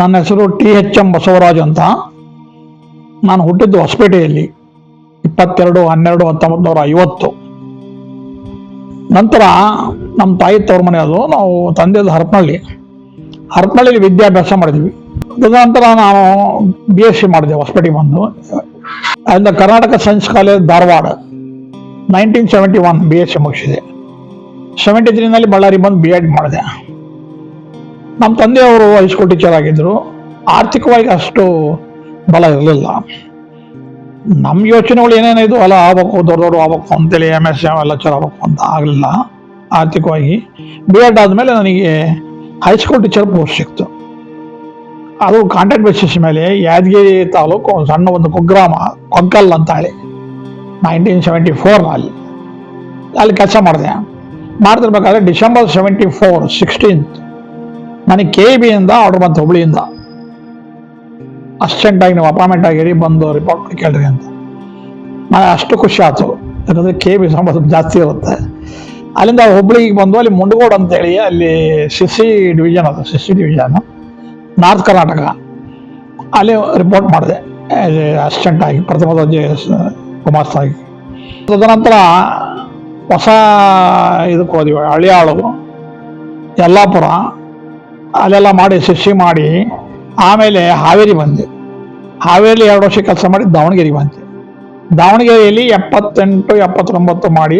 ನನ್ನ ಹೆಸರು T H M Basavaraj ಅಂತ. ನಾನು ಹುಟ್ಟಿದ್ದು ಹೊಸಪೇಟೆಯಲ್ಲಿ, ಇಪ್ಪತ್ತೆರಡು, ಹನ್ನೆರಡು ಹತ್ತೊಂಬತ್ತು ನೂರ ಐವತ್ತು ನಂತರ ನಮ್ಮ ತಾಯಿ ತವ್ರ ಮನೆ ಅದು. ನಾವು ತಂದೆದು ಹರಪನಹಳ್ಳಿ. ಹರಪನಹಳ್ಳಿಲಿ ವಿದ್ಯಾಭ್ಯಾಸ ಮಾಡಿದ್ವಿ. ತದನಂತರ ನಾನು ಬಿ ಎಸ್ ಸಿ ಮಾಡಿದೆ, ಹೊಸಪೇಟೆಗೆ ಬಂದು. ಅಲ್ಲಿಂದ Karnataka science college Dharwad. Nineteen seventy one B S C ಮುಗಿಸಿದೆ. Seventy ತ್ರೀನಲ್ಲಿ ಬಳ್ಳಾರಿ ಬಂದು ಬಿ ಎಡ್ ಮಾಡಿದೆ. ನಮ್ಮ ತಂದೆಯವರು ಹೈಸ್ಕೂಲ್ ಟೀಚರ್ ಆಗಿದ್ದರು ಆರ್ಥಿಕವಾಗಿ ಅಷ್ಟು ಬಲ ಇರಲಿಲ್ಲ. ನಮ್ಮ ಯೋಚನೆಗಳು ಏನೇನಿದ್ವು ಇದು ಅಲ್ಲ, ಆಗ್ಬೇಕು, ದೊಡ್ಡ ದೊಡ್ಡ ಆಗ್ಬೇಕು ಅಂತೇಳಿ ಎಂ ಎಸ್ ಲೆಕ್ಚರ್ ಆಗ್ಬೇಕು ಅಂತ ಆಗಲಿಲ್ಲ ಆರ್ಥಿಕವಾಗಿ. ಬಿ ಎಡ್ ಆದಮೇಲೆ ನನಗೆ ಹೈಸ್ಕೂಲ್ ಟೀಚರ್ ಪೋಸ್ಟ್ ಸಿಕ್ತು. ಅದು ಕಾಂಟ್ಯಾಕ್ಟ್ ಬೇಸಿಸ್ ಮೇಲೆ ಯಾದಗಿರಿ ತಾಲೂಕು ಒಂದು ಸಣ್ಣ ಒಂದು ಕುಗ್ರಾಮ, ಕೊಗ್ಗಲ್ ಅಂತ ಹೇಳಿ ನೈನ್ಟೀನ್ ಸೆವೆಂಟಿ ಫೋರ್ನಲ್ಲಿ ಅಲ್ಲಿ ಕೆಲಸ ಮಾಡಿದೆ. ಮಾಡ್ತಿರ್ಬೇಕಾದ್ರೆ ಡಿಸೆಂಬರ್ ಸೆವೆಂಟಿ ಫೋರ್ ಸಿಕ್ಸ್ಟೀನ್ತ್ ನನಗೆ ಕೆ ಬಿ ಇಂದ ಆರ್ಡರ್ ಬಂತು, ಹುಬ್ಳಿಯಿಂದ. ಆಗಿ ನೀವು ಅಪಾಯಿಂಟ್ಮೆಂಟ್ ಆಗಿರಿ ಬಂದು ರಿಪೋರ್ಟ್ ಕೇಳ್ರಿ ಅಂತ. ನನಗೆ ಅಷ್ಟು ಖುಷಿ ಆಯ್ತು. ಯಾಕಂದರೆ ಕೆ ಬಿ ಸಂಬಳ ಸ್ವಲ್ಪ ಜಾಸ್ತಿ ಇರುತ್ತೆ. ಅಲ್ಲಿಂದ ಹುಬ್ಳಿಗೆ ಬಂದು ಅಲ್ಲಿ ಮುಂಡಗೋಡ್ ಅಂತೇಳಿ ಅಲ್ಲಿ ಸಿಸಿ ಡಿವಿಷನ್ ಅದು ಸಿಸಿ ಡಿವಿಷನ್ ನಾರ್ತ್ ಕರ್ನಾಟಕ ಅಲ್ಲಿ ರಿಪೋರ್ಟ್ ಮಾಡಿದೆ. ಅಸಿಸ್ಟೆಂಟ್ ಆಗಿ, ಪ್ರಥಮ ದರ್ಜೆ ಗುಮಾಸ್ತಾಗಿ ತದನಂತರ ಹೊಸ ಇದಕ್ಕೆ ಹೋದಿವಿ ಹಳಿಯಾಳು ಯಲ್ಲಾಪುರ. ಅಲ್ಲೆಲ್ಲ ಮಾಡಿ ಶಿಷ್ಯ ಮಾಡಿ, ಆಮೇಲೆ ಹಾವೇರಿ ಬಂದೆ. ಹಾವೇರಿ ಎರಡು ವರ್ಷ ಕೆಲಸ ಮಾಡಿ ದಾವಣಗೆರೆಗೆ ಬಂದೆ. ದಾವಣಗೆರೆಯಲ್ಲಿ ಎಪ್ಪತ್ತೆಂಟು, ಎಪ್ಪತ್ತೊಂಬತ್ತು ಮಾಡಿ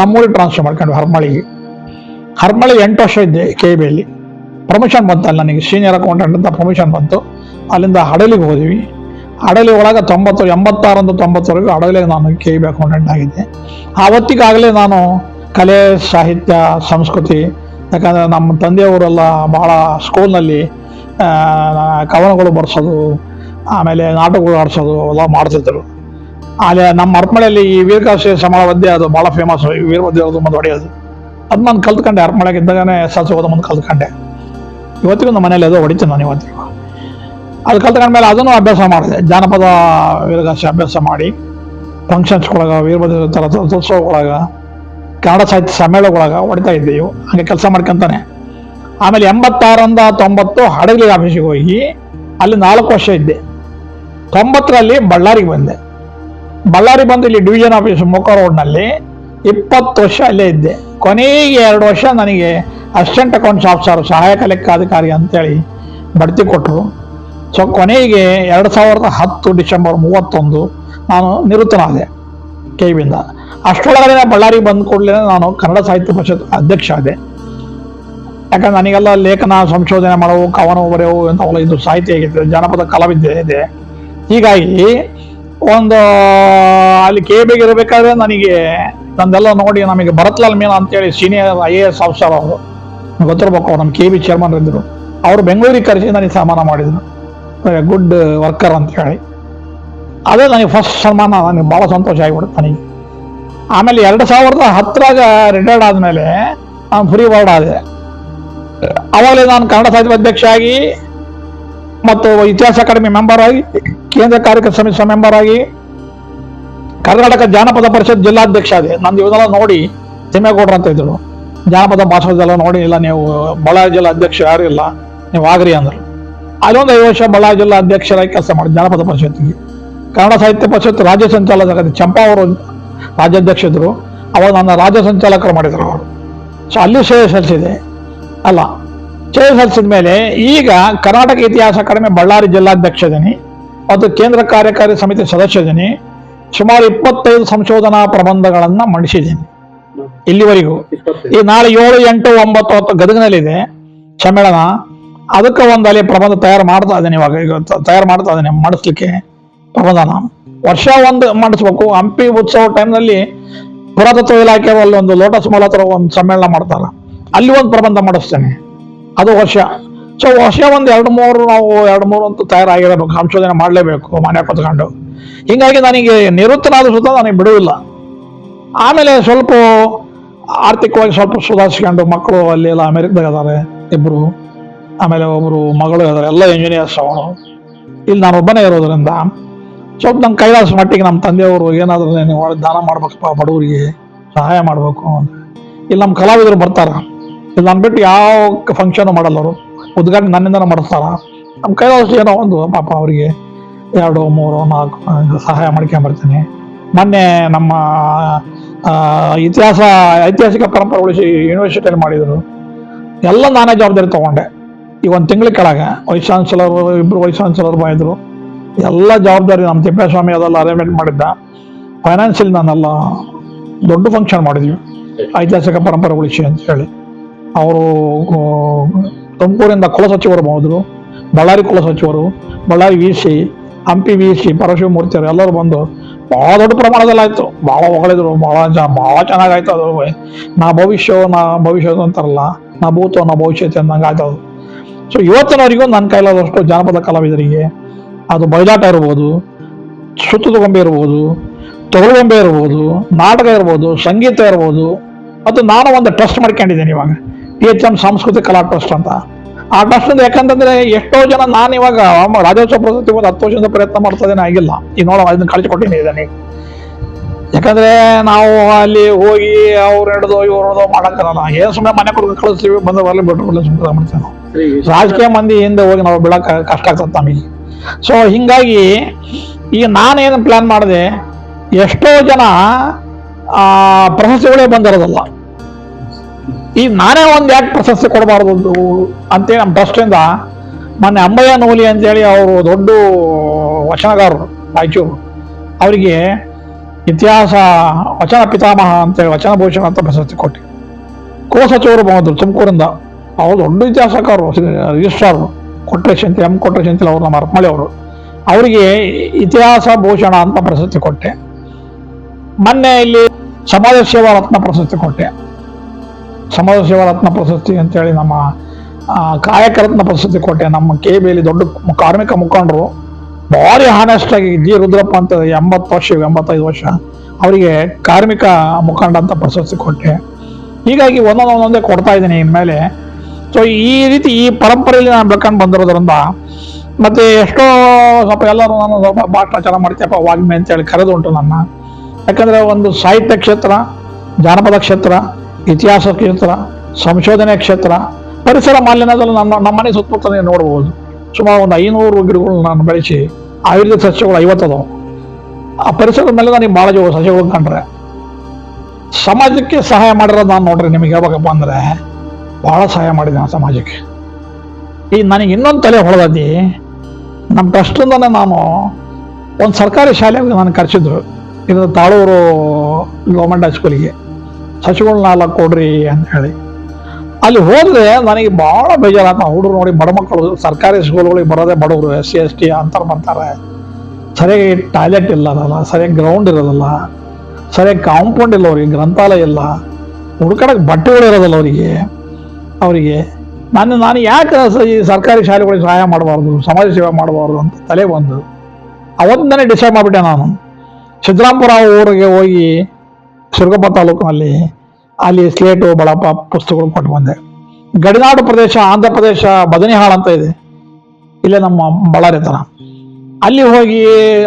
ನಮ್ಮೂರಿಗೆ ಟ್ರಾನ್ಸ್ಫರ್ ಮಾಡ್ಕೊಂಡು ಹರ್ಮಳಿಗೆ. ಹರಮಳಿ ಎಂಟು ವರ್ಷ ಇದ್ದೆ ಕೆ ಬಿಯಲ್ಲಿ ಪ್ರಮೋಷನ್ ಬಂತು ಅಲ್ಲಿ ನನಗೆ. ಸೀನಿಯರ್ ಅಕೌಂಟೆಂಟ್ ಅಂತ ಪ್ರಮೋಷನ್ ಬಂತು. ಅಲ್ಲಿಂದ ಹಡಲಿಗೆ ಹೋದ್ವಿ. ಹಡಲಿ ಒಳಗೆ ತೊಂಬತ್ತು ಎಂಬತ್ತಾರಿಂದ ತೊಂಬತ್ತವರೆಗೂ ಹಡಲಿಗೆ ನಾನು ಕೆ ಬಿ ಅಕೌಂಟೆಂಟ್ ಆಗಿದ್ದೆ. ಆವತ್ತಿಗಾಗಲೇ ನಾನು ಕಲೆ, ಸಾಹಿತ್ಯ, ಸಂಸ್ಕೃತಿ ಯಾಕಂದರೆ ನಮ್ಮ ತಂದೆಯವರೆಲ್ಲ ಭಾಳ ಸ್ಕೂಲ್ನಲ್ಲಿ ಕವನಗಳು ಬರ್ಸೋದು, ಆಮೇಲೆ ನಾಟಕಗಳು ಆಡಿಸೋದು ಎಲ್ಲ ಮಾಡ್ತಿದ್ದರು ಆಮೇಲೆ ನಮ್ಮ ಅರ್ಪಣೆಯಲ್ಲಿ ಈ ವೀರಕಾಶಿ ಸಮಾಳ ವದ್ಯ ಅದು ಭಾಳ ಫೇಮಸ್ ವೀರವದ್ಯ ಅದು ಮುಂದೆ ಹೊಡೆಯೋದು ಅದು. ನಾನು ಕಲ್ತ್ಕೊಂಡೆ ಅರ್ಪಣೆಗೆ ಇದ್ದಾಗನೇ ಎಸ್ ಎಲ್ ಮುಂದೆ ಕಲ್ತ್ಕೊಂಡೆ. ಇವತ್ತಿಗೂ ನಮ್ಮ ಮನೇಲಿ ಅದು ಹೊಡಿತೀನಿ ನಾನು ಇವತ್ತಿಗೂ. ಅದು ಕಲ್ತ್ಕೊಂಡ್ಮೇಲೆ ಅದನ್ನು ಅಭ್ಯಾಸ ಮಾಡಿದೆ. ಜಾನಪದ ವೀರಗಾಸೆ ಅಭ್ಯಾಸ ಮಾಡಿ ಫಂಕ್ಷನ್ಸ್ಗಳಾಗ ವೀರಭದ್ರ ಥರ ರಥೋತ್ಸವಗಳಾಗ ಕನ್ನಡ ಸಾಹಿತ್ಯ ಸಮ್ಮೇಳನಗಳಾಗ ಹೊಡಿತಾ ಇದ್ದೆವು. ಹಂಗೆ ಕೆಲಸ ಮಾಡ್ಕೊಂತಾನೆ. ಆಮೇಲೆ ಎಂಬತ್ತಾರರಿಂದ ತೊಂಬತ್ತು ಹಡಗಲಿ ಆಫೀಸಿಗೆ ಹೋಗಿ ಅಲ್ಲಿ ನಾಲ್ಕು ವರ್ಷ ಇದ್ದೆ. ತೊಂಬತ್ತರಲ್ಲಿ ಬಳ್ಳಾರಿಗೆ ಬಂದೆ. ಬಳ್ಳಾರಿ ಬಂದು ಇಲ್ಲಿ ಡಿವಿಷನ್ ಆಫೀಸ್ ಮುಖ ರೋಡ್ನಲ್ಲಿ ಇಪ್ಪತ್ತು ವರ್ಷ ಅಲ್ಲೇ ಇದ್ದೆ. ಕೊನೆಗೆ ಎರಡು ವರ್ಷ ನನಗೆ ಅಸಿಸ್ಟೆಂಟ್ ಅಕೌಂಟ್ಸ್ ಆಫೀಸರ್, ಸಹಾಯಕ ಲೆಕ್ಕಾಧಿಕಾರಿ ಅಂತೇಳಿ ಬಡ್ತಿ ಕೊಟ್ಟರು. ಸೊ ಕೊನೆಗೆ ಎರಡು ಸಾವಿರದ ಹತ್ತು ಡಿಸೆಂಬರ್ ಮೂವತ್ತೊಂದು ನಾನು ನಿವೃತ್ತನಾದೆ. ಕೆ ಅಷ್ಟೊಳಗಡೆ ಬಳ್ಳಾರಿಗೆ ಬಂದ ಕೂಡಲೇ ನಾನು ಕನ್ನಡ ಸಾಹಿತ್ಯ ಪರಿಷತ್ ಅಧ್ಯಕ್ಷ ಆದೆ. ಯಾಕಂದ್ರೆ ನನಗೆಲ್ಲ ಲೇಖನ, ಸಂಶೋಧನೆ ಮಾಡವು ಕವನ ಬರೆಯವು ಅಂತ ಅವೆಲ್ಲ ಇದು ಸಾಹಿತ್ಯ ಆಗಿತ್ತು ಜಾನಪದ ಕಲಾವಿದ್ಯೆ ಇದೆ. ಹೀಗಾಗಿ ಒಂದು, ಅಲ್ಲಿ ಕೆ ಬಿಗೆ ಇರಬೇಕಾದ್ರೆ ನನಗೆ ನಂದೆಲ್ಲ ನೋಡಿ ನಮಗೆ ಭರತ್ಲಾಲ್ ಮೀನಾ ಅಂತೇಳಿ senior I A S officer ಅವರು. ಗೊತ್ತಿರ್ಬೇಕು, ಅವ್ರು ನಮ್ಮ ಕೆ ಬಿ ಚೇರ್ಮನ್ ಇದ್ದರು. ಅವರು ಬೆಂಗಳೂರಿಗೆ ಕರೆಸಿ ನನಗೆ ಸಮಾನ ಮಾಡಿದರು. ಗುಡ್ ವರ್ಕರ್ ಅಂತ ಹೇಳಿ ಅದೇ ನನಗೆ ಫಸ್ಟ್ ಸನ್ಮಾನ, ನನಗೆ ಭಾಳ ಸಂತೋಷ ಆಗಿಬಿಡುತ್ತೆ ನನಗೆ. ಆಮೇಲೆ ಎರಡು ಸಾವಿರದ ಹತ್ತರಾಗ ರಿಟೈರ್ಡ್ ಆದಮೇಲೆ ನಾನು ಫ್ರೀ ವರ್ಡ್ ಆದೆ. ಅವಾಗಲೇ ನಾನು ಕನ್ನಡ ಸಾಹಿತ್ಯ ಅಧ್ಯಕ್ಷ ಆಗಿ ಮತ್ತು ಇತಿಹಾಸ ಅಕಾಡೆಮಿ ಮೆಂಬರ್ ಆಗಿ, ಕೇಂದ್ರ ಕಾರ್ಯಕರ್ತ ಸಮಿತಿ ಮೆಂಬರ್ ಆಗಿ, ಕರ್ನಾಟಕ ಜಾನಪದ ಪರಿಷತ್ ಜಿಲ್ಲಾಧ್ಯಕ್ಷ ಆದೆ. ನಂದು ಇವನ್ನೆಲ್ಲ ನೋಡಿ ತಿಮ್ಮೇಗೌಡ್ರು ಅಂತ ಇದ್ರು. ಜಾನಪದ ಭಾಷಣದೆಲ್ಲ ನೋಡಿ, ಇಲ್ಲ ನೀವು ಬಳ್ಳಾರಿ ಜಿಲ್ಲಾ ಅಧ್ಯಕ್ಷ ಯಾರು ಇಲ್ಲ, ನೀವು ಆಗ್ರಿ ಅಂದರು. ಅಲ್ಲೊಂದು ಐದು ವರ್ಷ ಬಳ್ಳಾರಿ ಜಿಲ್ಲಾ ಅಧ್ಯಕ್ಷರಾಗಿ ಕೆಲಸ ಮಾಡಿ ಜಾನಪದ ಪರಿಷತ್ತಿಗೆ. ಕನ್ನಡ ಸಾಹಿತ್ಯ ಪರಿಷತ್ ರಾಜ್ಯ ಸಂಚಾಲಕ ಚಂಪಾ ಅವರು ರಾಜ್ಯಾಧ್ಯಕ್ಷ ಅವರು ನನ್ನ ರಾಜ್ಯ ಸಂಚಾಲಕರು ಮಾಡಿದ್ರು ಅವರು. ಸೊ ಅಲ್ಲಿ ಸೇವೆ ಸಲ್ಲಿಸಿದೆ. ಅಲ್ಲ ಸೇವೆ ಸಲ್ಲಿಸಿದ ಮೇಲೆ ಈಗ ಕರ್ನಾಟಕ ಇತಿಹಾಸ ಅಕಾಡೆಮಿ ಬಳ್ಳಾರಿ ಜಿಲ್ಲಾಧ್ಯಕ್ಷ ಇದ್ದೀನಿ, ಮತ್ತು ಕೇಂದ್ರ ಕಾರ್ಯಕಾರಿ ಸಮಿತಿ ಸದಸ್ಯ ಇದೀನಿ ಸುಮಾರು ಇಪ್ಪತ್ತೈದು ಸಂಶೋಧನಾ ಪ್ರಬಂಧಗಳನ್ನು ಮಂಡಿಸಿದ್ದೀನಿ. ಇಲ್ಲಿವರೆಗೂ. ಈ ನಾಳೆ ಏಳು, ಎಂಟು, ಒಂಬತ್ತು, ಹತ್ತು ಗದಗಿನಲ್ಲಿದೆ ಸಮ್ಮೇಳನ. ಅದಕ್ಕೆ ಒಂದು ಅಲ್ಲಿ ಪ್ರಬಂಧ ತಯಾರು ಮಾಡ್ತಾ ಇದ್ದೀನಿ ಇವಾಗ. ತಯಾರು ಮಾಡ್ತಾ ಇದ್ದೀನಿ, ಮಾಡಿಸ್ಲಿಕ್ಕೆ. ಪ್ರಬಂಧನ ವರ್ಷ ಒಂದು ಮಾಡಿಸ್ಬೇಕು. ಹಂಪಿ ಉತ್ಸವ ಟೈಮ್ನಲ್ಲಿ ಪುರಾತತ್ವ ಇಲಾಖೆ ಅಲ್ಲಿ ಒಂದು ಲೋಟಸ್ ಮಾಲ್ ಹತ್ರ ಒಂದು ಸಮ್ಮೇಳನ ಮಾಡ್ತಾರೆ. ಅಲ್ಲಿ ಒಂದು ಪ್ರಬಂಧ ಮಾಡಿಸ್ತೇನೆ. ಅದು ವರ್ಷ. ಸೊ ವರ್ಷ ಒಂದು ಎರಡು ಮೂರು ನಾವು ಎರಡು ಮೂರು ಅಂತ ತಯಾರಾಗಿರಬೇಕು. ಸಂಶೋಧನೆ ಮಾಡಲೇಬೇಕು ಮನೆ ಕುತ್ಕೊಂಡು. ಹಿಂಗಾಗಿ ನನಗೆ ನಿವೃತ್ತನಾದ ಸುತ್ತ ನನಗೆ ಬಿಡುವಿಲ್ಲ ಆಮೇಲೆ ಸ್ವಲ್ಪ ಆರ್ಥಿಕವಾಗಿ ಸ್ವಲ್ಪ ಸುಧಾರಿಸ್ಕೊಂಡು ಮಕ್ಕಳು ಅಲ್ಲಿ ಎಲ್ಲ ಅಮೆರಿಕದಾಗ ಇದ್ದಾರೆ ಇಬ್ಬರು ಆಮೇಲೆ ಒಬ್ಬರು ಮಗಳು ಇದ್ದಾರೆ. ಎಲ್ಲ ಇಂಜಿನಿಯರ್ಸ್ ಅವನು ಇಲ್ಲಿ ನಾನು ಒಬ್ಬನೇ ಇರೋದ್ರಿಂದ ಸ್ವಲ್ಪ ನಮ್ಮ ಕೈಲಾಸ ಮಟ್ಟಿಗೆ ನಮ್ಮ ತಂದೆಯವರು ಏನಾದರೂ ದಾನ ಮಾಡ್ಬೇಕಪ್ಪ, ಬಡವರಿಗೆ ಸಹಾಯ ಮಾಡಬೇಕು ಅಂತ. ಇಲ್ಲಿ ನಮ್ಮ ಕಲಾವಿದರು ಬರ್ತಾರ. ಇಲ್ಲಿ ನಾನು ಬಿಟ್ಟು ಯಾವ ಫಂಕ್ಷನ್ ಮಾಡಲ್ಲ ಅವರು. ಉದ್ಘಾಟನೆ ನನ್ನಿಂದನೇ ಮಾಡಿಸ್ತಾರ ನಮ್ಮ ಕೈಲಾಸ ಏನೋ ಒಂದು ಪಾಪ ಅವರಿಗೆ ಎರಡು, ಮೂರು, ನಾಲ್ಕು ಸಹಾಯ ಮಾಡ್ಕೊಂಬರ್ತೀನಿ. ಮೊನ್ನೆ ನಮ್ಮ ಇತಿಹಾಸ, ಐತಿಹಾಸಿಕ ಪರಂಪರೆ ಉಳಿಸಿ ಯೂನಿವರ್ಸಿಟಿಯಲ್ಲಿ ಮಾಡಿದರು. ಎಲ್ಲ ನಾನೇ ಜವಾಬ್ದಾರಿ ತಗೊಂಡೆ. ಈ ಒಂದು ತಿಂಗಳ ಕೆಳಗೆ ವೈಸ್ ಚಾನ್ಸಲರ್ ಇಬ್ಬರು ವೈಸ್ ಚಾನ್ಸಲರ್ ಬಂದಿದ್ರು. ಎಲ್ಲ ಜವಾಬ್ದಾರಿ ನಮ್ಮ ತಿಪ್ಪೇಸ್ವಾಮಿ ಅದೆಲ್ಲ ಅರೇಂಜ್ಮೆಂಟ್ ಮಾಡಿದ್ದ. ಫೈನಾನ್ಷಿಯಲ್ ನಾನೆಲ್ಲ ದೊಡ್ಡ ಫಂಕ್ಷನ್ ಮಾಡಿದ್ವಿ. ಐತಿಹಾಸಿಕ ಪರಂಪರೆ ಉಳಿಸಿ ಅಂತ ಹೇಳಿ. ಅವರು ತುಮಕೂರಿಂದ ಕುಲ ಸಚಿವರು ಬಂದರು, ಬಳ್ಳಾರಿ ಕುಲ ಸಚಿವರು, Ballari V C Hampi V C ಪರಶಿವಮೂರ್ತಿಯವರು ಎಲ್ಲರೂ ಬಂದು ಭಾಳ ದೊಡ್ಡ ಪ್ರಮಾಣದಲ್ಲಿ ಆಯಿತು. ಭಾಳ ಹೊಗಳಿದ್ರು ಭಾಳ ಜ ಭಾಳ ಚೆನ್ನಾಗಾಯ್ತು ಅದು. ನಾ ಭವಿಷ್ಯ ನಾ ಭವಿಷ್ಯ ಅಂತಾರಲ್ಲ, ನಾ ಭೂತ, ನಾ ಭವಿಷ್ಯತ್ ಅಂದಂಗೆ ಆಯ್ತು ಅದು. ಸೊ ಇವತ್ತಿನವರೆಗೂ ನನ್ನ ಕೈಲಾದಷ್ಟು ಜಾನಪದ ಕಲಾವಿದರಿಗೆ ಅದು ಬಯಲಾಟ ಇರ್ಬೋದು ಸುತ್ತದ ಗೊಂಬೆ ಇರ್ಬೋದು ತೊಗಲು ಗೊಂಬೆ ಇರ್ಬೋದು ನಾಟಕ ಇರ್ಬೋದು ಸಂಗೀತ ಇರ್ಬೋದು ಮತ್ತು ನಾನು ಒಂದು ಟ್ರಸ್ಟ್ ಮಾಡ್ಕೊಂಡಿದ್ದೀನಿ ಇವಾಗ. ಟಿ ಎಚ್ ಎಂ ಸಾಂಸ್ಕೃತಿಕ ಕಲಾ ಟ್ರಸ್ಟ್ ಅಂತ. ಆ ಟ್ರಸ್ಟ್ ಅಂದ್ರೆ ಯಾಕಂತಂದ್ರೆ ಎಷ್ಟೋ ಜನ ನಾನು ಇವಾಗ ರಾಜ್ಯೋತ್ಸವ ಪ್ರಶಸ್ತಿ ಒಂದು ಹತ್ತು ವರ್ಷದಿಂದ ಪ್ರಯತ್ನ ಮಾಡ್ತಾ ಆಗಿಲ್ಲ. ಈಗ ನೋಡೋ ಅದನ್ನ ಕಳಿಸ್ಕೊಟ್ಟಿನಿ ಇದ್ದಾನೆ ಯಾಕಂದ್ರೆ ನಾವು ಅಲ್ಲಿ ಹೋಗಿ ಅವ್ರು ಹಿಡ್ದು ಇವ್ರು ಹಿಡ್ದು ಮಾಡಕ್ಕಾಗಲ್ಲ. ಏನ್ ಸುಮ್ಮನೆ ಮನೆ ಕೊಡ್ಬೇಕು ಕಳಿಸ್ತೀವಿ ಬಂದ ಬರಲಿ ಬಿಟ್ಟು ಸುಮ್ಮನೆ ಮಾಡ್ತೇವೆ ನಾವು. ರಾಜಕೀಯ ಮಂದಿ ಹಿಂದೆ ಹೋಗಿ ನಾವು ಬೆಳಕ ಕಷ್ಟ ಆಗ್ತದೆ ನಮಗೆ. ಸೊ ಹಿಂಗಾಗಿ ಈಗ ನಾನೇನು ಪ್ಲಾನ್ ಮಾಡಿದೆ, ಎಷ್ಟೋ ಜನ ಪ್ರಶಸ್ತಿಗಳೇ ಬಂದಿರೋದಲ್ಲ. ಈಗ ನಾನೇ ಒಂದು ಯಾಕೆ ಪ್ರಶಸ್ತಿ ಕೊಡಬಾರ್ದು ಅಂತೇಳಿ ನಮ್ಮ ಟ್ರಸ್ಟಿಂದ ಮೊನ್ನೆ ಅಂಬಯ್ಯ ನೂಲಿ ಅಂತೇಳಿ ಅವರು ದೊಡ್ಡ ವಚನಗಾರರು, ರಾಯಚೂರು. ಅವರಿಗೆ ಇತಿಹಾಸ, ವಚನ ಪಿತಾಮಹ ಅಂತೇಳಿ ವಚನ ಭೂಷಣ ಅಂತ ಪ್ರಶಸ್ತಿ ಕೊಟ್ಟು. ಕುಲ ಸಚಿವರು ಬಂದರು ತುಮಕೂರಿಂದ. ಅವರು ದೊಡ್ಡ ಇತಿಹಾಸಕಾರರು, ರಿಜಿಸ್ಟ್ರಾರ್. ಕೊಟ್ರೇಶ್ ಅಂತ, ಎಂ ಕೊಟ್ರೇಶ್ ಅಂತೇಳಿ ಅವರು ನಮ್ಮ ಅರ್ಪಮಳಿ ಅವರು. ಅವರಿಗೆ ಇತಿಹಾಸ, ಭೂಷಣ ಅಂತ ಪ್ರಶಸ್ತಿ ಕೊಟ್ಟೆ. ಮೊನ್ನೆ ಇಲ್ಲಿ ಸಮಾಜ ಸೇವಾ ರತ್ನ ಪ್ರಶಸ್ತಿ ಕೊಟ್ಟೆ. ಸಮಾಜ ಸೇವಾ ರತ್ನ ಪ್ರಶಸ್ತಿ ಅಂತೇಳಿ ನಮ್ಮ ಕಾಯಕರತ್ನ ಕಾಯಕ ರತ್ನ ಪ್ರಶಸ್ತಿ ಕೊಟ್ಟೆ. ನಮ್ಮ ಕೆ ಬಿಯಲ್ಲಿ ದೊಡ್ಡ ಕಾರ್ಮಿಕ ಮುಖಂಡರು. ಭಾರಿ ಹಾನೆಸ್ಟ್ ಆಗಿ ಜಿ ರುದ್ರಪ್ಪ ಅಂತ ಎಂಬತ್ತು ವರ್ಷ, ಎಂಬತ್ತೈದು ವರ್ಷ ಅವರಿಗೆ ಕಾರ್ಮಿಕ ಮುಖಂಡ ಅಂತ ಪ್ರಶಸ್ತಿ ಕೊಟ್ಟೆ. ಹೀಗಾಗಿ ಒಂದೊಂದೊಂದೊಂದೇ ಕೊಡ್ತಾ ಇದ್ದೀನಿ ಇನ್ಮೇಲೆ. ಸೊ ಈ ರೀತಿ ಈ ಪರಂಪರೆಯಲ್ಲಿ ನಾನು ಬೆಳ್ಕೊಂಡು ಬಂದಿರೋದ್ರಿಂದ ಮತ್ತೆ ಎಷ್ಟೋ ಸ್ವಲ್ಪ ಎಲ್ಲರೂ ನಾನು ಸ್ವಲ್ಪ ಭಾಷಾಚಾರ ಮಾಡ್ತೀಯಪ್ಪ ವಾಗ್ಮಿ ಅಂತೇಳಿ ಕರೆದುಂಟು ನನ್ನ. ಯಾಕಂದ್ರೆ ಒಂದು ಸಾಹಿತ್ಯ ಕ್ಷೇತ್ರ, ಜಾನಪದ ಕ್ಷೇತ್ರ, ಇತಿಹಾಸ ಕ್ಷೇತ್ರ, ಸಂಶೋಧನೆ ಕ್ಷೇತ್ರ, ಪರಿಸರ ಮಾಲಿನ್ಯದಲ್ಲಿ ನಮ್ಮ ನಮ್ಮನೆ ಸುತ್ತಮುತ್ತ ನೀವು ನೋಡ್ಬೋದು. ಸುಮಾರು ಒಂದು ಐನೂರು ಗಿಡಗಳು ನಾನು ಬೆಳೆಸಿ ಆಯುರ್ವೇದ ಸಸ್ಯಗಳು ಐವತ್ತದವು. ಆ ಪರಿಸರದ ಮೇಲೆ ನನಗೆ ಭಾಳ ಜೋ ಸಸ್ಯಗಳು ಕಂಡ್ರೆ. ಸಮಾಜಕ್ಕೆ ಸಹಾಯ ಮಾಡಿರೋದು ನಾನು ನೋಡ್ರಿ ನಿಮಗೆ ಹೇಳ್ಬೇಕಪ್ಪ ಅಂದ್ರೆ. ಭಾಳ ಸಹಾಯ ಮಾಡಿದೆ ನಾನು ಸಮಾಜಕ್ಕೆ. ಈ ನನಗೆ ಇನ್ನೊಂದು ತಲೆ ಹೊಡೆದಿ ನಮ್ಮ ಟ್ರಸ್ಟಿಂದನೇ ನಾನು ಒಂದು ಸರ್ಕಾರಿ ಶಾಲೆಗೆ ನಾನು ಕರೆಸಿದ್ರು ಇದು ತಾಳೂರು ಗೌರ್ಮೆಂಟ್ ಹೈಸ್ಕೂಲಿಗೆ ಸಸಿಗಳು ನಾಲ್ಕು ಕೊಡ್ರಿ ಅಂತ ಹೇಳಿ. ಅಲ್ಲಿ ಹೋದರೆ ನನಗೆ ಭಾಳ ಬೇಜಾರಾತ ಹುಡುಗರು ನೋಡಿ ಬಡ ಮಕ್ಕಳು ಸರ್ಕಾರಿ ಸ್ಕೂಲ್ಗಳಿಗೆ ಬರೋದೇ ಬಡವರು, ಎಸ್ ಸಿ, ಎಸ್ ಟಿ ಅಂತಾರೆ ಬರ್ತಾರೆ. ಸರಿಯಾಗಿ ಟಾಯ್ಲೆಟ್ ಇಲ್ಲದಲ್ಲ, ಸರಿಯಾಗಿ ಗ್ರೌಂಡ್ ಇರೋದಲ್ಲ, ಸರಿಯಾಗಿ ಕಾಂಪೌಂಡ್ ಇಲ್ಲ ಅವ್ರಿಗೆ, ಗ್ರಂಥಾಲಯ ಇಲ್ಲ. ಹುಡ್ಕಡಕ್ಕೆ ಬಟ್ಟೆಗಳು ಇರೋದಲ್ಲ ಅವರಿಗೆ. ಅವರಿಗೆ, ನಾನು ನಾನು ಯಾಕೆ ಈ ಸರ್ಕಾರಿ ಶಾಲೆಗಳಿಗೆ ಸಹಾಯ ಮಾಡಬಾರ್ದು, ಸಮಾಜ ಸೇವೆ ಮಾಡಬಾರ್ದು ಅಂತ ತಲೆ ಬಂದು ಅವತ್ತನೇ ಡಿಸೈಡ್ ಮಾಡಿಬಿಟ್ಟೆ ನಾನು. ಸಿದ್ದರಾಮಪುರ ಊರಿಗೆ ಹೋಗಿ ಸಿರುಗಪ್ಪ ತಾಲೂಕಿನಲ್ಲಿ ಅಲ್ಲಿ ಸ್ಲೇಟು, ಬಳಪ ಪುಸ್ತಕಗಳು ಕೊಟ್ಟು ಬಂದೆ. ಗಡಿನಾಡು ಪ್ರದೇಶ, ಆಂಧ್ರ ಪ್ರದೇಶ, ಬದನಿಹಾಳ ಅಂತ ಇದೆ. ಇಲ್ಲೇ ನಮ್ಮ ಬಳ್ಳಾರಿ ಥರ ಅಲ್ಲಿ ಹೋಗಿ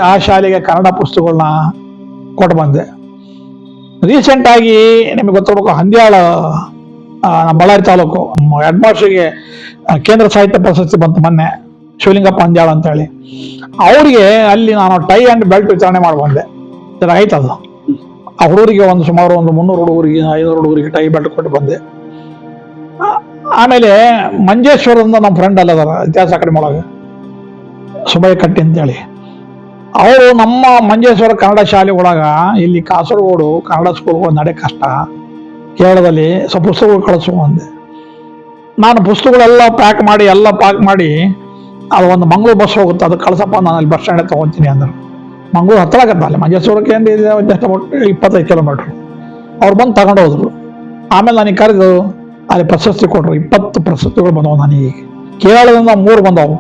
ಆ ಶಾಲೆಗೆ ಕನ್ನಡ ಪುಸ್ತಕಗಳನ್ನ ಕೊಟ್ಟು ಬಂದೆ. ರೀಸೆಂಟಾಗಿ ನಿಮಗೆ ಗೊತ್ತಿರಬೇಕು, ಹಂದ್ಯಾಳ ನಮ್ಮ ಬಳ್ಳಾರಿ ತಾಲೂಕು. ಹೆಡ್ ಮಾಸ್ಟರ್ಗೆ ಕೇಂದ್ರ ಸಾಹಿತ್ಯ ಪ್ರಶಸ್ತಿ ಬಂತು ಮೊನ್ನೆ ಶಿವಲಿಂಗಪ್ಪ ಅಂಜಾಳ ಅಂತ ಹೇಳಿ ಅವರಿಗೆ ಅಲ್ಲಿ ನಾನು ಟೈ ಅಂಡ್ ಬೆಲ್ಟ್ ವಿತರಣೆ ಮಾಡಿ ಬಂದೆ ಅದು. ಆ ಹುಡುಗರಿಗೆ ಒಂದು ಸುಮಾರು ಒಂದು ಮುನ್ನೂರು ಹುಡುಗರಿಗೆ, ಐನೂರು ಹುಡುಗರಿಗೆ ಟೈ ಬೆಲ್ಟ್ ಕೊಟ್ಟು ಬಂದೆ. ಆಮೇಲೆ ಮಂಜೇಶ್ವರದಿಂದ ನಮ್ಮ ಫ್ರೆಂಡ್ ಅಲ್ಲದಾರ ಇತಿಹಾಸ ಅಕಾಡೆಮಿ ಒಳಗೆ. ಸುಬೈ ಕಟ್ಟಿ ಅಂತೇಳಿ. ಅವರು ನಮ್ಮ ಮಂಜೇಶ್ವರ ಕನ್ನಡ ಶಾಲೆ ಒಳಗ, ಇಲ್ಲಿ ಕಾಸರಗೋಡು ಕನ್ನಡ ಸ್ಕೂಲ್ಗಳು ನಡೆ ಕಷ್ಟ. ಕೇರಳದಲ್ಲಿ ಸ್ವಲ್ಪ ಪುಸ್ತಕಗಳು ಕಳಿಸು ಅಂದೆ. ನಾನು ಪುಸ್ತಕಗಳೆಲ್ಲ ಪ್ಯಾಕ್ ಮಾಡಿ, ಎಲ್ಲ ಪ್ಯಾಕ್ ಮಾಡಿ, ಅದು ಒಂದು ಮಂಗಳೂರು ಬಸ್ ಹೋಗುತ್ತೆ, ಅದು ಕಳ್ಸಪ್ಪ, ನಾನು ಅಲ್ಲಿ ಬಸ್ ಸ್ಟ್ಯಾಂಡ್ ತೊಗೊತೀನಿ ಅಂದರು. ಮಂಗಳೂರು ಹತ್ತಿರ ಆಗತ್ತೆ ಅಲ್ಲಿ, ಮಂಜೇಶ್ವರಕ್ಕೆ ಏನು ಇದೆ ಜಸ್ಟ್ ಇಪ್ಪತ್ತೈದು ಕಿಲೋಮೀಟ್ರ್ ಅವ್ರು ಬಂದು ತಗೊಂಡು ಹೋದ್ರು. ಆಮೇಲೆ ನನಗೆ ಕರೆದು ಅಲ್ಲಿ ಪ್ರಶಸ್ತಿ ಕೊಟ್ಟರು ಇಪ್ಪತ್ತು ಪ್ರಶಸ್ತಿಗಳು ಬಂದವು ನನಗೆ ಕೇರಳದಿಂದ ಮೂರು ಬಂದವು.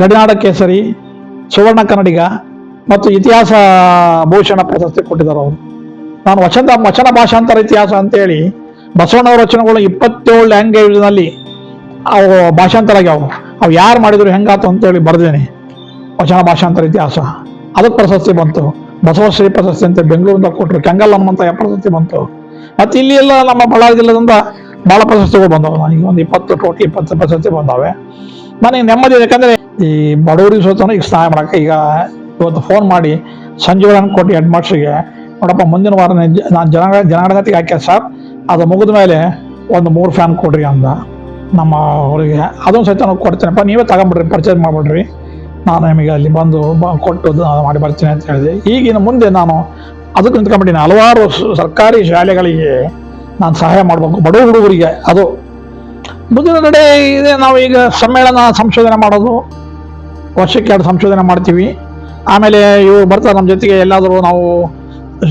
ಗಡಿನಾಡ ಕೇಸರಿ, ಸುವರ್ಣ ಕನ್ನಡಿಗ ಮತ್ತು ಇತಿಹಾಸ ಭೂಷಣ ಪ್ರಶಸ್ತಿ ಕೊಟ್ಟಿದ್ದಾರೆ ಅವರು. ನಾನು ವಚನ ವಚನ ಭಾಷಾಂತರ ಇತಿಹಾಸ ಅಂತೇಳಿ ಬಸವಣ್ಣವರ ರಚನೆಗಳು ಇಪ್ಪತ್ತೇಳು ಲ್ಯಾಂಗ್ವೇಜ್ನಲ್ಲಿ ಅವು ಭಾಷಾಂತರ ಆಗ್ಯಾವು ಅವು ಯಾರು ಮಾಡಿದ್ರು ಹೆಂಗಾತು ಅಂತೇಳಿ ಬರ್ದೇನೆ. ವಚನ ಭಾಷಾಂತರ ಇತಿಹಾಸ. ಅದಕ್ಕೆ ಪ್ರಶಸ್ತಿ ಬಂತು. ಬಸವಶ್ರೀ ಪ್ರಶಸ್ತಿ ಅಂತ ಬೆಂಗಳೂರಿಂದ ಕೊಟ್ಟರು ಕೆಂಗಲ್ ಹನುಮಂತ ಪ್ರಶಸ್ತಿ ಬಂತು. ಮತ್ತು ಇಲ್ಲಿ ಎಲ್ಲ ನಮ್ಮ ಬಳ್ಳಾರಿ ಜಿಲ್ಲೆದಿಂದ ಭಾಳ ಪ್ರಶಸ್ತಿಗಳು ಬಂದವು. ನನಗೆ ಒಂದು ಇಪ್ಪತ್ತು ಟೋಟಿ ಇಪ್ಪತ್ತು ಪ್ರಶಸ್ತಿ ಬಂದಾವೆ. ನನಗೆ ನೆಮ್ಮದಿ ಯಾಕಂದರೆ ಈ ಬಡವರಿಗೆ ಸೋತನ ಈಗ ಸಹಾಯ ಮಾಡಕ್ಕೆ ಈಗ ಇವತ್ತು ಫೋನ್ ಮಾಡಿ ಸಂಜೀವನ ಕೊಟ್ಟು ಹೆಡ್ ನೋಡಪ್ಪ, ಮುಂದಿನ ವಾರ ನಾನು ಜನಗಳ ಜನಗಣತಿಗೆ ಹಾಕ್ಯ ಸರ್. ಅದು ಮುಗಿದ ಮೇಲೆ ಒಂದು ಮೂರು ಫ್ಯಾನ್ ಕೊಡ್ರಿ ಅಂದ. ನಮ್ಮ ಅವರಿಗೆ, ಅದೊಂದು ಸಹಿತ ನಾವು ಕೊಡ್ತೇನೆಪ್ಪ ನೀವೇ ತಗೊಂಬಿಡ್ರಿ ಪರ್ಚೇಸ್ ಮಾಡಿಬಿಡ್ರಿ. ನಾನು ನಿಮಗೆ ಅಲ್ಲಿ ಬಂದು ಕೊಟ್ಟು ಮಾಡಿ ಬರ್ತೀನಿ ಅಂತ ಹೇಳಿದೆ. ಈಗಿನ ಮುಂದೆ ನಾನು ಅದಕ್ಕೆ ನಿಂತ್ಕೊಂಡ್ಬಿಟ್ಟಿನಿ. ಹಲವಾರು ಸರ್ಕಾರಿ ಶಾಲೆಗಳಿಗೆ ನಾನು ಸಹಾಯ ಮಾಡಬೇಕು. ಬಡ ಹುಡುಗರಿಗೆ ಅದು. ಮುಂದಿನ ನಡೆ ಇದೆ. ನಾವು ಈಗ ಸಮ್ಮೇಳನ ಸಂಶೋಧನೆ ಮಾಡೋದು. ವರ್ಷಕ್ಕೆ ಎರಡು ಸಂಶೋಧನೆ ಮಾಡ್ತೀವಿ. ಆಮೇಲೆ ಇವು ಬರ್ತಾರೆ ನಮ್ಮ ಜೊತೆಗೆ. ಎಲ್ಲಾದರೂ ನಾವು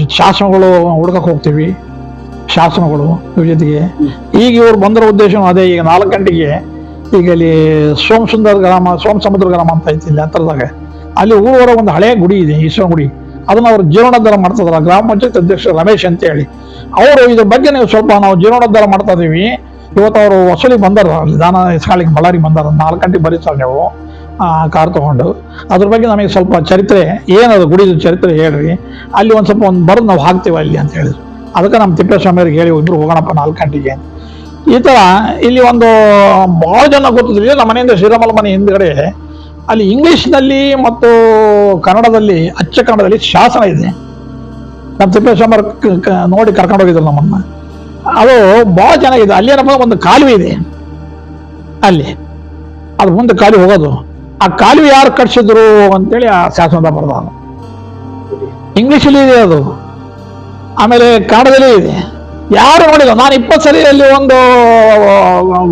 ಶಾಸನಗಳು ಹುಡ್ಕಕ್ಕೆ ಹೋಗ್ತೀವಿ. ಶಾಸನಗಳು ಇವ್ರ ಜೊತೆಗೆ. ಈಗ ಇವ್ರು ಬಂದಿರೋ ಉದ್ದೇಶ ಅದೇ, ಈಗ ನಾಲ್ಕು ಗಂಟೆಗೆ ಈಗ ಅಲ್ಲಿ ಸೋಮ ಸುಂದರ ಗ್ರಾಮ, ಸೋಮ ಸಮುದ್ರ ಗ್ರಾಮ ಅಂತ ಐತಿ ಇಲ್ಲಿ ಹತ್ರದಾಗ ಅಲ್ಲಿ ಊರವರ ಒಂದು ಹಳೆಯ ಗುಡಿ ಇದೆ, ಈಶ್ವರ ಗುಡಿ. ಅದನ್ನ ಅವರು ಜೀರ್ಣೋದ್ಧಾರ ಮಾಡ್ತದಲ್ಲ ಗ್ರಾಮ ಪಂಚಾಯತ್ ಅಧ್ಯಕ್ಷ ರಮೇಶ್ ಅಂತ ಹೇಳಿ ಅವರು ಇದ್ರ ಬಗ್ಗೆ ನೀವು ಸ್ವಲ್ಪ ನಾವು ಜೀರ್ಣೋದ್ಧಾರ ಮಾಡ್ತಾ ಇದೀವಿ. ಇವತ್ತು ಅವರು ವಸೂಲಿಗೆ ಬಂದಾರ ಅಲ್ಲಿ ದಾನ ಇಸ್ಕಾಳಿಗೆ ಬಳ್ಳಾರಿ ಬಂದಾರ ನಾಲ್ಕು ಗಂಟೆಗೆ ಬರೀತಾರೆ ನೀವು ಕಾರ್ ತಗೊಂಡು. ಅದ್ರ ಬಗ್ಗೆ ನಮಗೆ ಸ್ವಲ್ಪ ಚರಿತ್ರೆ, ಏನದು ಗುಡಿದ ಚರಿತ್ರೆ ಹೇಳ್ರಿ. ಅಲ್ಲಿ ಒಂದು ಸ್ವಲ್ಪ ಒಂದು ಬರೆದು ನಾವು ಹಾಕ್ತೇವೆ ಅಲ್ಲಿ ಅಂತ ಹೇಳಿದ್ರು. ಅದಕ್ಕೆ ನಮ್ಮ ತಿಪ್ಪೇಸ್ವಾಮಿಯವ್ರಿಗೆ ಹೇಳಿ ಇಬ್ರು ಹೋಗೋಣಪ್ಪ ನಾಲ್ಕು ಗಂಟೆಗೆ ಈ ಥರ ಇಲ್ಲಿ ಒಂದು ಭಾಳ ಜನ ಗೊತ್ತಿದ್ರಿ ನಮ್ಮ ಮನೆಯಿಂದ ಶ್ರೀರಾಮಲ ಮನೆ ಹಿಂದ್ಗಡೆ ಅಲ್ಲಿ ಇಂಗ್ಲೀಷ್ನಲ್ಲಿ ಮತ್ತು ಕನ್ನಡದಲ್ಲಿ, ಅಚ್ಚ ಕನ್ನಡದಲ್ಲಿ ಶಾಸನ ಇದೆ. ನಮ್ಮ ತಿಪ್ಪೇಸ್ವಾಮಿ ನೋಡಿ ಕರ್ಕೊಂಡು ಹೋಗಿದ್ರು ನಮ್ಮನ್ನ. ಅದು ಭಾಳ ಚೆನ್ನಾಗಿದೆ ಅಲ್ಲಿ ಏನಪ್ಪ ಒಂದು ಕಾಲುವೆ ಇದೆ. ಅಲ್ಲಿ. ಅದು ಮುಂದೆ ಕಾಲುವೆ ಹೋಗೋದು. ಆ ಕಾಲುವೆ ಯಾರು ಕಟ್ಸಿದ್ರು ಅಂತೇಳಿ ಆ ಶಾಸನದ ಬರೆದ ಇಂಗ್ಲೀಷಲ್ಲಿ ಇದೆ ಅದು. ಆಮೇಲೆ ಕಾಡದಲ್ಲೇ ಇದೆ ಯಾರು ನೋಡಿಲ್ಲ. ನಾನು ಇಪ್ಪತ್ತು ಸರಿ ಅಲ್ಲಿ ಒಂದು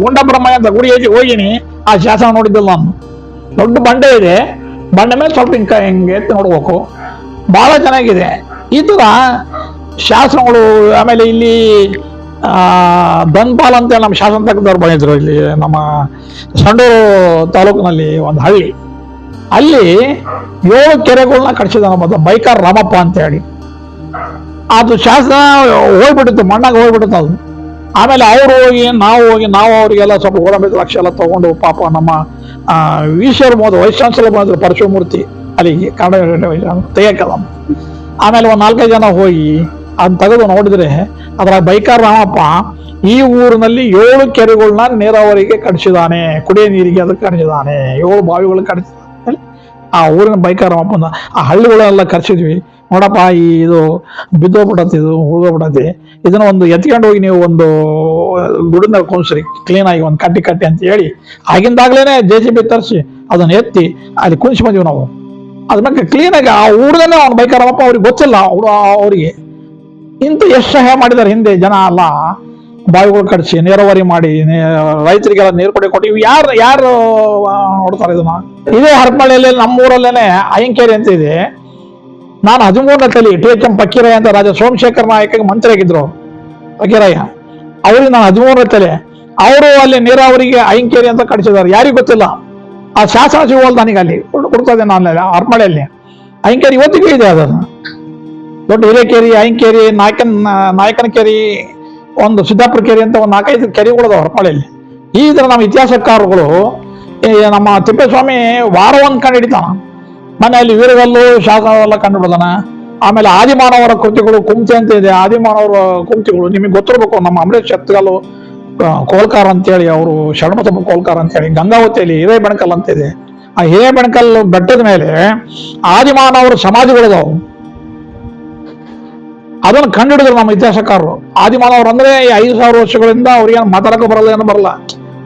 ಗುಂಡಬ್ರಹ್ಮಯ್ಯ ಅಂತ ಗುಡಿ ಐತಿ ಹೋಗಿನಿ. ಆ ಶಾಸನ ನೋಡಿದ್ದಿಲ್ಲ ನಾನು. ದೊಡ್ಡ ಬಂಡೆ ಇದೆ. ಬಂಡೆ ಮೇಲೆ ಸ್ವಲ್ಪ ಹಿಂಗ ಹಿಂಗೆ ಎತ್ತಿ ನೋಡ್ಬೇಕು. ಬಹಳ ಚೆನ್ನಾಗಿದೆ. ಈ ಥರ ಶಾಸನಗಳು ಆಮೇಲೆ ಇಲ್ಲಿ ಆ, ಅಂತ ನಮ್ಮ ಶಾಸನ ತಕ್ಕದವ್ರು ಬಂದಿದ್ರು ಇಲ್ಲಿ ನಮ್ಮ ಸಂಡೂರು ತಾಲೂಕಿನಲ್ಲಿ ಒಂದು ಹಳ್ಳಿ. ಅಲ್ಲಿ ಏಳು ಕೆರೆಗಳನ್ನ ಕಟ್ಸಿದ ನಮ್ಮ ಬೈಕಾರ್ ರಾಮಪ್ಪ ಅಂತ ಹೇಳಿ. ಅದು ಶಾಸನ ಹೋಗ್ಬಿಟ್ಟಿತ್ತು, ಮಣ್ಣಾಗ ಹೋಗ್ಬಿಟ್ಟಿತ್ತು ಅದು. ಆಮೇಲೆ ಅವರು ಹೋಗಿ, ನಾವು ಹೋಗಿ, ನಾವು ಅವರಿಗೆಲ್ಲ ಸ್ವಲ್ಪ ಗೋಡಂಬಿ ಲಕ್ಷ ಎಲ್ಲ ತಗೊಂಡು, ಪಾಪ ನಮ್ಮ ಈಶ್ವರ ಮೋದಿ ವೈಸ್ ಚಾನ್ಸಲರ್ ಬಂದ್ರು ಪರಶುಮೂರ್ತಿ ಅಲ್ಲಿಗೆ ಕನ್ನಡ ತೆಗಿಯಕ್ಕಲ್ಲ. ಆಮೇಲೆ ಒಂದು ನಾಲ್ಕೈದು ಜನ ಹೋಗಿ ಅದನ್ನ ತೆಗೆದು ನೋಡಿದ್ರೆ ಅದರ ಬೈಕಾರ್ ರಾಮಪ್ಪ ಈ ಊರಿನಲ್ಲಿ ಏಳು ಕೆರೆಗಳನ್ನ ನೀರಾವರಿಗೆ ಕಡಿಸಿದಾನೆ ಕುಡಿಯ ನೀರಿಗೆ ಅದಕ್ಕೆ ಕಡಿಸಿದಾನೆ ಏಳು ಬಾವಿಗಳು ಕಡಿಸಿದಾನೆ ಆ ಊರಿನ ಬೈಕಾರ್ ರಾಮಪ್ಪನ, ಆ ಹಳ್ಳಿಗಳೆಲ್ಲ ಕರ್ಸಿದ್ವಿ. ನೋಡಪ್ಪ, ಈ ಇದು ಬಿದ್ದೋಗ್ಬಿಡತ್ತೆ ಇದು ಹೋಗೋಗ್ಬಿಡತ್ತೆ ಇದನ್ನ ಒಂದು ಎತ್ಕೊಂಡು ಹೋಗಿ ನೀವು ಒಂದು, ಗುಡಿನ ಕುಣಿಸ್ರಿ ಕ್ಲೀನ್ ಆಗಿ ಒಂದು ಕಟ್ಟಿ ಕಟ್ಟಿ ಅಂತ ಹೇಳಿ. ಆಗಿಂದಾಗ್ಲೇನೆ ಜೆ ಸಿ ಬಿ ತರಿಸಿ, ಅದನ್ನ ಎತ್ತಿ ಅಲ್ಲಿ ಕುಣಿಸಿ ಬಂದೀವಿ ನಾವು. ಅದನ್ನ ಕ್ಲೀನ್ ಆಗಿ ಆ ಹುಡುಗನೇ ಅವ್ನ ಬೈಕಾರಪ್ಪ ಅವ್ರಿಗೆ ಗೊತ್ತಿಲ್ಲ, ಅವ್ರು ಅವರಿಗೆ. ಇಂಥ ಎಷ್ಟು ಸಹಾಯ ಮಾಡಿದ್ದಾರೆ ಹಿಂದೆ ಜನ ಅಲ್ಲ. ಬಾವಿಗಳು ಕಡಿಸಿ ನೀರಾವರಿ ಮಾಡಿ ರೈತರಿಗೆಲ್ಲ ನೀರು ಕೊಡಿ ಕೊಟ್ಟು, ಇವು ಯಾರು ಯಾರು ನೋಡ್ತಾರೆ ಇದನ್ನ? ಇದೇ ಹರಪಳ್ಳಿಯಲ್ಲಿ ನಮ್ಮೂರಲ್ಲೇನೆ ಅಯ್ಯಂಕೇರಿ ಅಂತ ಇದೆ. ನಾನು ಹದಿಮೂರನೇ ತಲೆ ಟಿ ಎಚ್ ಎಂ ಪಕ್ಕೀರಯ್ಯ ಅಂತ ರಾಜ ಸೋಮಶೇಖರ್ ಮಂತ್ರಿ ಆಗಿದ್ರು ಪಕ್ಕೀರಯ್ಯ ಅವ್ರಿಗೆ ನಾನು ಹದಿಮೂರನೇ ತಲೆ ಅವರು ಅಲ್ಲಿ ನೀರಾವರಿಗೆ ಐಂಕೇರಿ ಅಂತ ಕಡಿಸಿದ್ದಾರೆ ಯಾರಿಗೂ ಗೊತ್ತಿಲ್ಲ. ಆ ಶಾಸನ ಸಿಗೋಲ್ ನನಗೆ ಅಲ್ಲಿ ಕೊಡ್ತಾ ಇದ್ದೆ ನಾನು ಅರ್ಮಳೆಯಲ್ಲಿ ಐಂಕೇರಿ ಇವತ್ತಿಗೂ ಇದೆ ಅದನ್ನು ದೊಡ್ಡ ಹಿರೇಕೆರಿ ಅಯ್ಯಂಕೇರಿ ನಾಯಕನ್, ನಾಯಕನ ಕೆರಿ, ಒಂದು ಸಿದ್ದಾಪುರ ಕೆರೆ ಅಂತ ಒಂದು ನಾಲ್ಕೈದು ಕೆರೆಗಳಿದಾವೆ ಹೊರಪಾಳಿಯಲ್ಲಿ ಈ ಥರ ನಮ್ಮ ಇತಿಹಾಸಕಾರರುಗಳು ನಮ್ಮ ತಿಪ್ಪೇಸ್ವಾಮಿ ವಾರವನ್ನು ಕಂಡು ಹಿಡಿತಾನ. ಮನೆಯಲ್ಲಿ ವೀರಗಲ್ಲು ಶಾಸನವೆಲ್ಲ ಕಂಡು ಬಿಡೋದನ ಆಮೇಲೆ ಆದಿಮಾನವರ ಕೃತಿಗಳು ಕುಂತಿ ಅಂತ ಇದೆ. ಆದಿಮಾನವರ ಕುಂತಿಗಳು ನಿಮಗೆ ಗೊತ್ತಿರಬೇಕು, ನಮ್ಮ ಅಮರೇಶ್ ಶಕ್ತಿಗಲ್ಲು ಕೋಲ್ಕಾರ್ ಅಂತೇಳಿ ಅವರು ಶರಣಬಸಪ್ಪ ಕೋಲ್ಕಾರ್ ಅಂತೇಳಿ, ಗಂಗಾವತಿಯಲ್ಲಿ ಹಿರೇ ಬೆಣಕಲ್ ಅಂತ ಇದೆ. ಆ ಹಿರೇ ಬೆಣಕಲ್ ಬೆಟ್ಟದ ಮೇಲೆ ಆದಿಮಾನವರ ಸಮಾಧಿಗಳಿದಾವು. ಅದನ್ನು ಕಂಡುಹಿಡಿದ್ರು ನಮ್ಮ ಇತಿಹಾಸಕಾರರು. ಆದಿಮಾನವರು ಅಂದ್ರೆ ಐದು ಸಾವಿರ ವರ್ಷಗಳಿಂದ ಅವ್ರಿಗೆ ಮಾತಾಡಕ್ಕೆ ಬರಲ್ಲ, ಏನು ಬರಲ್ಲ.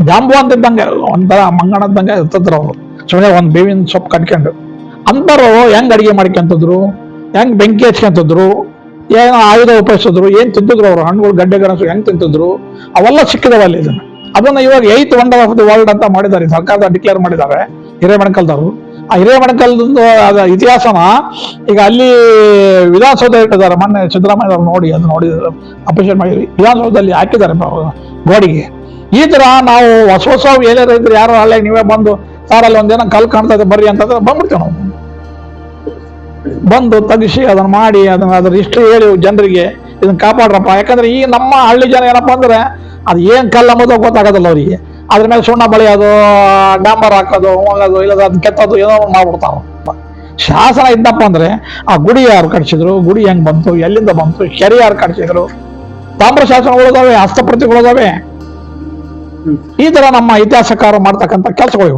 ಜಾಂಬು ಅಂತ ಇದ್ದಂಗೆ, ಒಂಥರ ಮಂಗಣ ಇದ್ದಂಗೆ ಇರ್ತಿದ್ರು ಅವರು. ಸುಮ್ಮನೆ ಒಂದು ಬೇವಿನ ಸೊಪ್ಪು ಕಟ್ಕೊಂಡು. ಅಂಥವ್ರು ಹೆಂಗ್ ಅಡಿಗೆ ಮಾಡ್ಕೊಂತದ್ರು? ಹೆಂಗ್ ಬೆಂಕಿ ಹಚ್ಕೊಂತದ್ರು? ಏನೋ ಆಯುಧ ಉಪಯೋಗಿಸಿದ್ರು? ಏನ್ ತಿಂತಿದ್ರು ಅವ್ರು? ಹಣ್ಣುಗಳು, ಗಡ್ಡೆ, ಗಣಸು ಹೆಂಗ್ ತಿಂತಿದ್ರು? ಅವೆಲ್ಲ ಸಿಕ್ಕಿದವಲ್ಲ ಇದನ್ನ. ಅದನ್ನ ಇವಾಗ eighth wonder of the world ಅಂತ ಮಾಡಿದ್ದಾರೆ. ಸರ್ಕಾರದ ಡಿಕ್ಲೇರ್ ಮಾಡಿದ್ದಾರೆ ಹಿರೇಮಣಕಲ್ದವರು. ಆ ಹಿರೇಮಣಕಲ್ದು ಇತಿಹಾಸನ ಈಗ ಅಲ್ಲಿ ವಿಧಾನಸೌಧ ಇಟ್ಟಿದ್ದಾರೆ. ಮೊನ್ನೆ ಸಿದ್ದರಾಮಯ್ಯ ಅವ್ರು ನೋಡಿ, ಅದು ನೋಡಿ ಅಪ್ರಿಷಿಯೇಟ್ ಮಾಡಿ ವಿಧಾನಸೌಧದಲ್ಲಿ ಹಾಕಿದ್ದಾರೆ ಗೋಡಿಗೆ. ಈ ತರ ನಾವು ಹೊಸ ಹೊಸ ಏನಾರ ಇದ್ರೆ ಯಾರು ಅಲ್ಲೇ ನೀವೇ ಬಂದು ಸಾರಲ್ಲಿ ಒಂದೇನೋ ಕಲ್ ಕಾಣ್ತಾ ಇದೆ ಬರ್ರಿ ಅಂತಂದ್ರೆ ಬಂದ್ಬಿಡ್ತೇವೆ ನಾವು. ಬಂದು ತಗಿಸಿ, ಅದನ್ನ ಮಾಡಿ, ಅದನ್ನ ಅದ್ರ ಇಷ್ಟು ಹೇಳಿ ಜನರಿಗೆ ಇದನ್ನ ಕಾಪಾಡ್ರಪ್ಪ. ಯಾಕಂದ್ರೆ ಈ ನಮ್ಮ ಹಳ್ಳಿ ಜನ ಏನಪ್ಪಾ ಅಂದ್ರೆ ಅದು ಏನ್ ಕಲ್ಲ ಅಂಬೋದು ಗೊತ್ತಾಗೋದಿಲ್ಲ ಅವರಿಗೆ. ಅದ್ರ ಮೇಲೆ ಸುಣ್ಣ ಬಳಿಯೋದು ಡಾಂಬರ್ ಹಾಕೋದು, ಹೋಗೋದು ಇಲ್ಲದ ಅದ್ ಕೆತ್ತೋದು, ಏನೋ ಮಾಡ್ಬಿಡ್ತಾವ. ಶಾಸನ ಇದ್ದಪ್ಪ ಅಂದ್ರೆ ಆ ಗುಡಿ ಯಾರು ಕಟ್ಸಿದ್ರು, ಗುಡಿ ಹೆಂಗ್ ಬಂತು, ಎಲ್ಲಿಂದ ಬಂತು, ಕೆರೆ ಯಾರು ಕಟ್ಸಿದ್ರು, ತಾಮ್ರ ಶಾಸನಗಳಿದಾವೆ ಹಸ್ತಪ್ರತಿಗಳಿದಾವೆ ಈ ತರ ನಮ್ಮ ಇತಿಹಾಸಕಾರ ಮಾಡ್ತಕ್ಕಂಥ ಕೆಲಸಗಳು